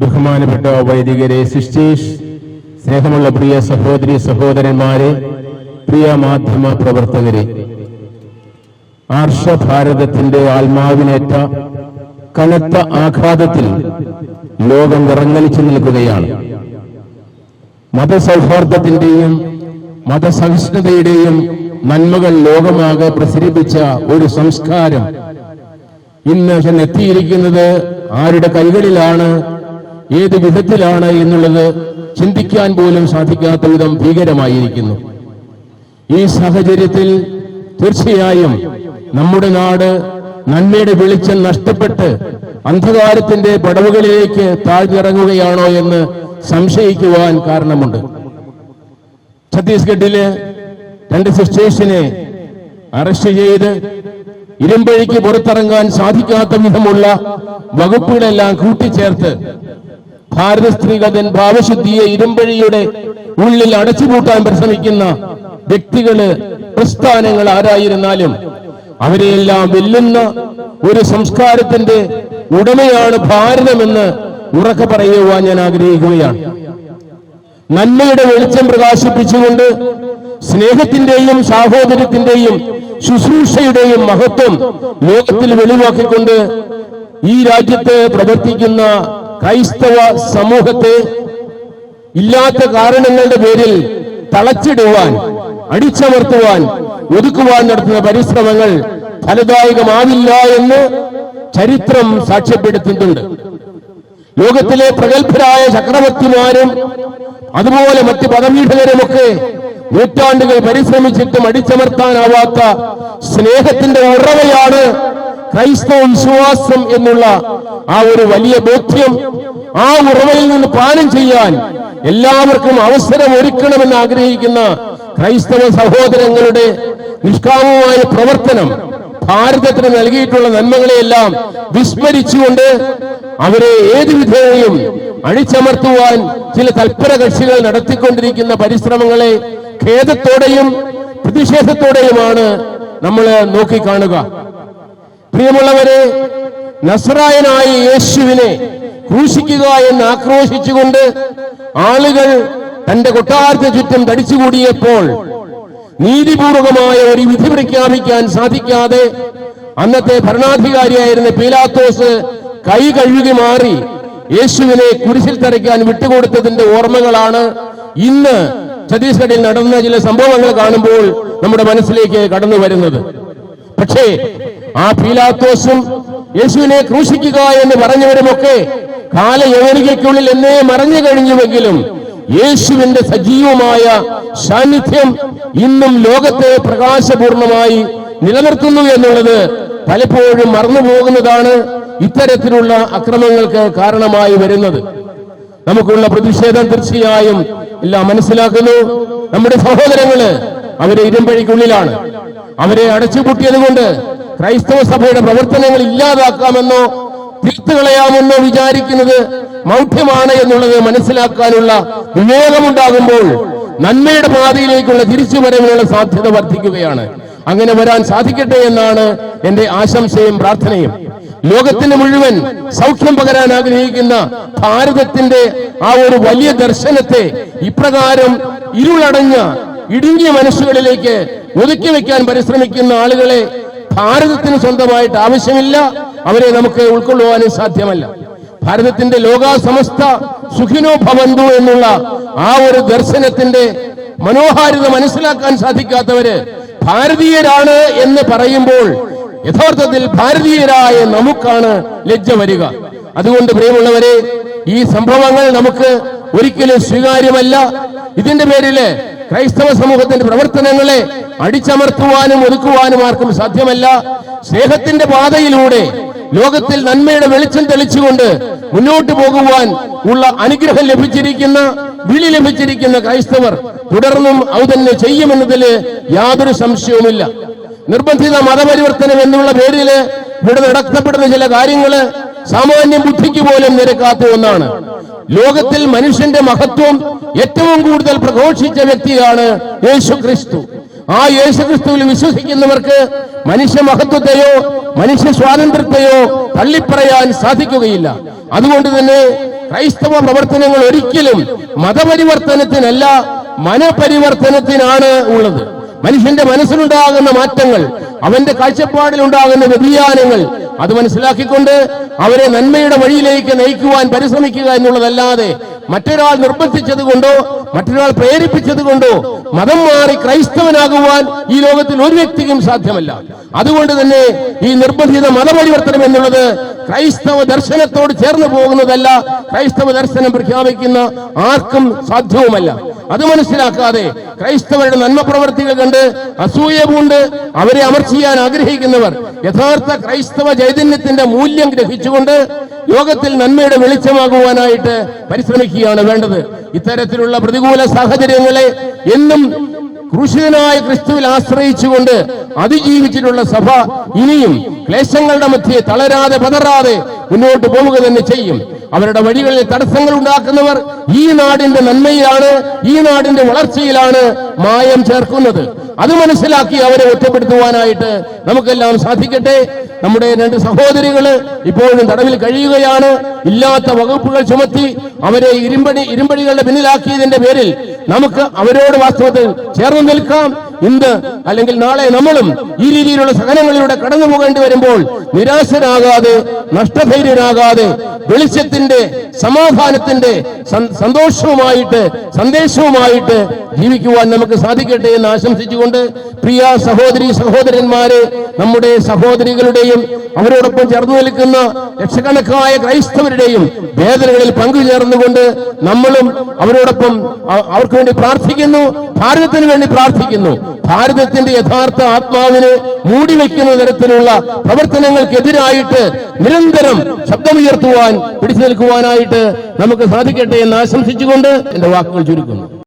ബഹുമാനപ്പെട്ട വൈദികരെ സിസ്റ്റേഴ്സ് സ്നേഹമുള്ള പ്രിയ സഹോദരി സഹോദരന്മാരെ പ്രിയ മാധ്യമ പ്രവർത്തകരെ. ആർഷഭാരതത്തിന്റെ ആത്മാവിനേറ്റ കനത്ത ആഘാതത്തിൽ ലോകം വിറങ്ങലിച്ചു നിൽക്കുകയാണ്. മതസൗഹാർദ്ദത്തിന്റെയും മതസഹിഷ്ണുതയുടെയും നന്മകൾ ലോകമാകെ പ്രസരിപ്പിച്ച ഒരു സംസ്കാരം ഇന്ന് എത്തിയിരിക്കുന്നത് ആരുടെ കൈകളിലാണ് ഏത് വിധത്തിലാണ് എന്നുള്ളത് ചിന്തിക്കാൻ പോലും സാധിക്കാത്ത വിധം ഭീകരമായിരിക്കുന്നു. ഈ സാഹചര്യത്തിൽ തീർച്ചയായും നമ്മുടെ നാട് നന്മയുടെ വെളിച്ചം നഷ്ടപ്പെട്ട് അന്ധകാരത്തിന്റെ പടവുകളിലേക്ക് താഴ്ന്നിറങ്ങുകയാണോ എന്ന് സംശയിക്കുവാൻ കാരണമുണ്ട്. ഛത്തീസ്ഗഡിലെ രണ്ട് സിസ്റ്റേഴ്സിനെ അറസ്റ്റ് ചെയ്ത് ഇരുമ്പഴിക്ക് പുറത്തിറങ്ങാൻ സാധിക്കാത്ത വിധമുള്ള വകുപ്പുകളെല്ലാം കൂട്ടിച്ചേർത്ത് ഭാരത സ്ത്രീകഥൻ ഭാവശുദ്ധിയെ ഇരുമ്പഴിയുടെ ഉള്ളിൽ അടച്ചുപൂട്ടാൻ പരിശ്രമിക്കുന്ന വ്യക്തികൾ പ്രസ്ഥാനങ്ങൾ ആരായിരുന്നാലും അവരെയെല്ലാം വെല്ലുന്ന ഒരു സംസ്കാരത്തിന്റെ ഉടമയാണ് ഭാരതമെന്ന് ഉറക്കെ പറയുവാൻ ഞാൻ ആഗ്രഹിക്കുകയാണ്. നന്മയുടെ വെളിച്ചം പ്രകാശിപ്പിച്ചുകൊണ്ട് സ്നേഹത്തിന്റെയും സാഹോദര്യത്തിന്റെയും ശുശ്രൂഷയുടെയും മഹത്വം ലോകത്തിൽ വെളിവാക്കിക്കൊണ്ട് ഈ രാജ്യത്ത് പ്രവർത്തിക്കുന്ന ക്രൈസ്തവ സമൂഹത്തെ ഇല്ലാത്ത കാരണങ്ങളുടെ പേരിൽ തളച്ചിടുവാൻ അടിച്ചമർത്തുവാൻ ഒതുക്കുവാൻ നടത്തുന്ന പരിശ്രമങ്ങൾ ഫലദായകമാവില്ല എന്ന് ചരിത്രം സാക്ഷ്യപ്പെടുത്തുന്നുണ്ട്. ലോകത്തിലെ പ്രഗത്ഭരായ ചക്രവർത്തിമാരും അതുപോലെ മറ്റ് പദപീഠകരുമൊക്കെ നൂറ്റാണ്ടുകൾ പരിശ്രമിച്ചിട്ടും അടിച്ചമർത്താനാവാത്ത സ്നേഹത്തിന്റെ ഉറവയാണ് ക്രൈസ്തവ വിശ്വാസം എന്നുള്ള ആ ഒരു വലിയ ബോധ്യം ആ ഉറവയിൽ നിന്ന് പാനം ചെയ്യാൻ എല്ലാവർക്കും അവസരം ഒരുക്കണമെന്ന് ആഗ്രഹിക്കുന്ന ക്രൈസ്തവ സഹോദരങ്ങളുടെ നിഷ്കാമമായ പ്രവർത്തനം ഭാരതത്തിന് നൽകിയിട്ടുള്ള നന്മകളെയെല്ലാം വിസ്മരിച്ചുകൊണ്ട് അവരെ ഏത് വിധേനയും അടിച്ചമർത്തുവാൻ ചില തൽപര കക്ഷികൾ നടത്തിക്കൊണ്ടിരിക്കുന്ന പരിശ്രമങ്ങളെ ഖേദത്തോടെയും പ്രതിഷേധത്തോടെയുമാണ് നമ്മൾ നോക്കിക്കാണുക. പ്രിയമുള്ളവരെ നസറായനായ യേശുവിനെ ക്രൂശിക്കുക എന്ന് ആക്രോശിച്ചുകൊണ്ട് ആളുകൾ തന്റെ കൊട്ടാരത്തിന് ചുറ്റും തടിച്ചുകൂടിയപ്പോൾ നീതിപൂർവകമായ ഒരു വിധി പ്രഖ്യാപിക്കാൻ സാധിക്കാതെ അന്നത്തെ ഭരണാധികാരിയായിരുന്ന പീലാത്തോസ് കൈ കഴുകി മാറി യേശുവിനെ കുരിശിൽ തറയ്ക്കാൻ വിട്ടുകൊടുത്തതിന്റെ ഓർമ്മകളാണ് ഇന്ന് ഛത്തീസ്ഗഡിൽ നടന്ന ചില സംഭവങ്ങൾ കാണുമ്പോൾ നമ്മുടെ മനസ്സിലേക്ക് കടന്നു വരുന്നത്. പക്ഷേ ആ പീലാത്തോസും യേശുവിനെ ക്രൂശിക്കുക എന്ന് പറഞ്ഞവരുമൊക്കെ കാലയവനികയ്ക്കുള്ളിൽ എന്നേ മറഞ്ഞു കഴിഞ്ഞുവെങ്കിലും യേശുവിന്റെ സജീവമായ സാന്നിധ്യം ഇന്നും ലോകത്തെ പ്രകാശപൂർണമായി നിലനിർത്തുന്നു എന്നുള്ളത് പലപ്പോഴും മറന്നുപോകുന്നതാണ് ഇത്തരത്തിലുള്ള അക്രമങ്ങൾക്ക് കാരണമായി വരുന്നത്. നമുക്കുള്ള പ്രതിഷേധം തീർച്ചയായും എല്ലാം മനസ്സിലാക്കുന്നു. നമ്മുടെ സഹോദരങ്ങൾ അവരെ ഇരുമ്പഴിക്കുള്ളിലാണ് അവരെ അടച്ചുപൂട്ടിയത് കൊണ്ട് ക്രൈസ്തവ സഭയുടെ പ്രവർത്തനങ്ങൾ ഇല്ലാതാക്കാമെന്നോ തീർത്തുകളയാമെന്നോ വിചാരിക്കുന്നത് മൗഢ്യമാണ് എന്നുള്ളത് മനസ്സിലാക്കാനുള്ള വിവേകമുണ്ടാകുമ്പോൾ നന്മയുടെ പാതയിലേക്കുള്ള തിരിച്ചുവരവിനുള്ള സാധ്യത വർദ്ധിക്കുകയാണ്. അങ്ങനെ വരാൻ സാധിക്കട്ടെ എന്നാണ് എന്റെ ആശംസയും പ്രാർത്ഥനയും. ലോകത്തിന് മുഴുവൻ സൗഖ്യം പകരാൻ ആഗ്രഹിക്കുന്ന ഭാരതത്തിന്റെ ആ ഒരു വലിയ ദർശനത്തെ ഇപ്രകാരം ഇരുളടഞ്ഞ ഇടുങ്ങിയ മനസ്സുകളിലേക്ക് ഒതുക്കി വെക്കാൻ പരിശ്രമിക്കുന്ന ആളുകളെ ഭാരതത്തിന് സ്വന്തമായിട്ട് ആവശ്യമില്ല. അവരെ നമുക്ക് ഉൾക്കൊള്ളുവാനും സാധ്യമല്ല. ഭാരതത്തിന്റെ ലോകാസമസ്ത സുഖിനോ ഭവന്തു എന്നുള്ള ആ ഒരു ദർശനത്തിന്റെ മനോഹാരിത മനസ്സിലാക്കാൻ സാധിക്കാത്തവര് ഭാരതീയരാണ് എന്ന് പറയുമ്പോൾ യഥാർത്ഥത്തിൽ ഭാരതീയരായ നമുക്കാണ് ലജ്ജ വരിക. അതുകൊണ്ട് പ്രിയമുള്ളവരെ ഈ സംഭവങ്ങൾ നമുക്ക് ഒരിക്കലും സ്വീകാര്യമല്ല. ഇതിന്റെ പേരിൽ ക്രൈസ്തവ സമൂഹത്തിന്റെ പ്രവർത്തനങ്ങളെ അടിച്ചമർത്തുവാനും ഒതുക്കുവാനും ആർക്കും സാധ്യമല്ല. സ്നേഹത്തിന്റെ പാതയിലൂടെ ലോകത്തിൽ നന്മയുടെ വെളിച്ചം തെളിച്ചുകൊണ്ട് മുന്നോട്ട് പോകുവാൻ ഉള്ള അനുഗ്രഹം ലഭിച്ചിരിക്കുന്ന വിളി ലഭിച്ചിരിക്കുന്ന ക്രൈസ്തവർ തുടർന്നും അത് തന്നെ ചെയ്യുമെന്നതിൽ യാതൊരു സംശയവുമില്ല. നിർബന്ധിത മതപരിവർത്തനം എന്നുള്ള പേരിൽ ഇവിടെ നടത്തപ്പെടുന്ന ചില കാര്യങ്ങൾ സാമാന്യ ബുദ്ധിക്ക് പോലും നിരക്കാത്ത ഒന്നാണ്. ലോകത്തിൽ മനുഷ്യന്റെ മഹത്വം ഏറ്റവും കൂടുതൽ പ്രഘോഷിച്ച വ്യക്തിയാണ് യേശു ക്രിസ്തു ആ യേശു ക്രിസ്തുവിൽ വിശ്വസിക്കുന്നവർക്ക് മനുഷ്യ മഹത്വത്തെയോ മനുഷ്യ സ്വാതന്ത്ര്യത്തെയോ തള്ളിപ്പറയാൻ സാധിക്കുകയില്ല. അതുകൊണ്ട് തന്നെ ക്രൈസ്തവ പ്രവർത്തനങ്ങൾ ഒരിക്കലും മതപരിവർത്തനത്തിനല്ല മനപരിവർത്തനത്തിനാണ് ഉള്ളത്. മനുഷ്യന്റെ മനസ്സിലുണ്ടാകുന്ന മാറ്റങ്ങൾ അവന്റെ കാഴ്ചപ്പാടിലുണ്ടാകുന്ന വ്യതിയാനങ്ങൾ അത് മനസ്സിലാക്കിക്കൊണ്ട് അവരെ നന്മയുടെ വഴിയിലേക്ക് നയിക്കുവാൻ പരിശ്രമിക്കുക എന്നുള്ളതല്ലാതെ മറ്റൊരാൾ നിർബന്ധിച്ചത് കൊണ്ടോ മറ്റൊരാൾ പ്രേരിപ്പിച്ചത് കൊണ്ടോ മതം മാറി ക്രൈസ്തവനാകുവാൻ ഈ ലോകത്തിൽ ഒരു വ്യക്തിക്കും സാധ്യമല്ല. അതുകൊണ്ട് തന്നെ ഈ നിർബന്ധിത മതപരിവർത്തനം എന്നുള്ളത് ക്രൈസ്തവ ദർശനത്തോട് ചേർന്ന് പോകുന്നതല്ല ക്രൈസ്തവ ദർശനം പ്രഖ്യാപിക്കുന്ന ആർക്കും സാധ്യവുമല്ല. അത് മനസ്സിലാക്കാതെ ക്രൈസ്തവരുടെ നന്മ പ്രവർത്തികൾ കണ്ട് അസൂയ പൂണ്ട് അവരെ അമർച്ചിയാൻ ആഗ്രഹിക്കുന്നവർ യഥാർത്ഥ ക്രൈസ്തവ ചൈതന്യത്തിന്റെ മൂല്യം ഗ്രഹിച്ചുകൊണ്ട് ലോകത്തിൽ നന്മയുടെ വെളിച്ചമാകുവാനായിട്ട് പരിശ്രമിക്കുകയാണ് വേണ്ടത്. ഇത്തരത്തിലുള്ള പ്രതികൂല സാഹചര്യങ്ങളെ എന്നും ക്രൂശിതനായ ക്രിസ്തുവിൽ ആശ്രയിച്ചുകൊണ്ട് അതിജീവിച്ചിട്ടുള്ള സഭ ഇനിയും ക്ലേശങ്ങളുടെ മധ്യേ തളരാതെ പതറാതെ മുന്നോട്ട് പോവുക തന്നെ ചെയ്യും. അവരുടെ വഴികളിൽ തടസ്സങ്ങൾ ഉണ്ടാക്കുന്നവർ ഈ നാടിന്റെ നന്മയിലാണ് ഈ നാടിന്റെ വളർച്ചയിലാണ് മായം ചേർക്കുന്നത്. അത് മനസ്സിലാക്കി അവരെ ഒറ്റപ്പെടുത്തുവാനായിട്ട് നമുക്കെല്ലാം സാധിക്കട്ടെ. നമ്മുടെ രണ്ട് സഹോദരികൾ ഇപ്പോഴും തടവിൽ കഴിയുകയാണ്. ഇല്ലാത്ത വകുപ്പുകൾ ചുമത്തി അവരെ ഇരുമ്പടി ഇരുമ്പടികളുടെ പിന്നിലാക്കിയതിന്റെ പേരിൽ നമുക്ക് അവരോട് വാസ്തവത്തിൽ ചേർന്ന് നിൽക്കാം. ഇന്ന് അല്ലെങ്കിൽ നാളെ നമ്മളും ഈ രീതിയിലുള്ള സഹനങ്ങളിലൂടെ കടന്നു പോകേണ്ടി വരുമ്പോൾ നിരാശരാകാതെ നഷ്ടധൈര്യരാകാതെ വെളിച്ചത്തിന്റെ സമാധാനത്തിന്റെ സന്- സന്തോഷവുമായിട്ട് സന്ദേശവുമായിട്ട് ജീവിക്കുവാൻ നമുക്ക് സാധിക്കട്ടെ എന്ന് ആശംസിച്ചുകൊണ്ട് പ്രിയ സഹോദരി സഹോദരന്മാരെ നമ്മുടെ സഹോദരികളുടെയും അവരോടൊപ്പം ചേർന്ന് നിൽക്കുന്ന ലക്ഷക്കണക്കായ ക്രൈസ്തവരുടെയും വേദനകളിൽ പങ്കുചേർന്നുകൊണ്ട് നമ്മളും അവരോടൊപ്പം അവർക്ക് വേണ്ടി പ്രാർത്ഥിക്കുന്നു ഭാരതത്തിന് വേണ്ടി പ്രാർത്ഥിക്കുന്നു. ഭാരതത്തിന്റെ യഥാർത്ഥ ആത്മാവിനെ മൂടിവെക്കുന്ന തരത്തിലുള്ള പ്രവർത്തനങ്ങൾക്കെതിരായിട്ട് നിരന്തരം ശബ്ദമുയർത്തുവാൻ പിടിച്ചു നിൽക്കുവാനായിട്ട് നമുക്ക് സാധിക്കട്ടെ എന്ന് ആശംസിച്ചുകൊണ്ട് എന്റെ വാക്കുകൾ ചുരുക്കുന്നു.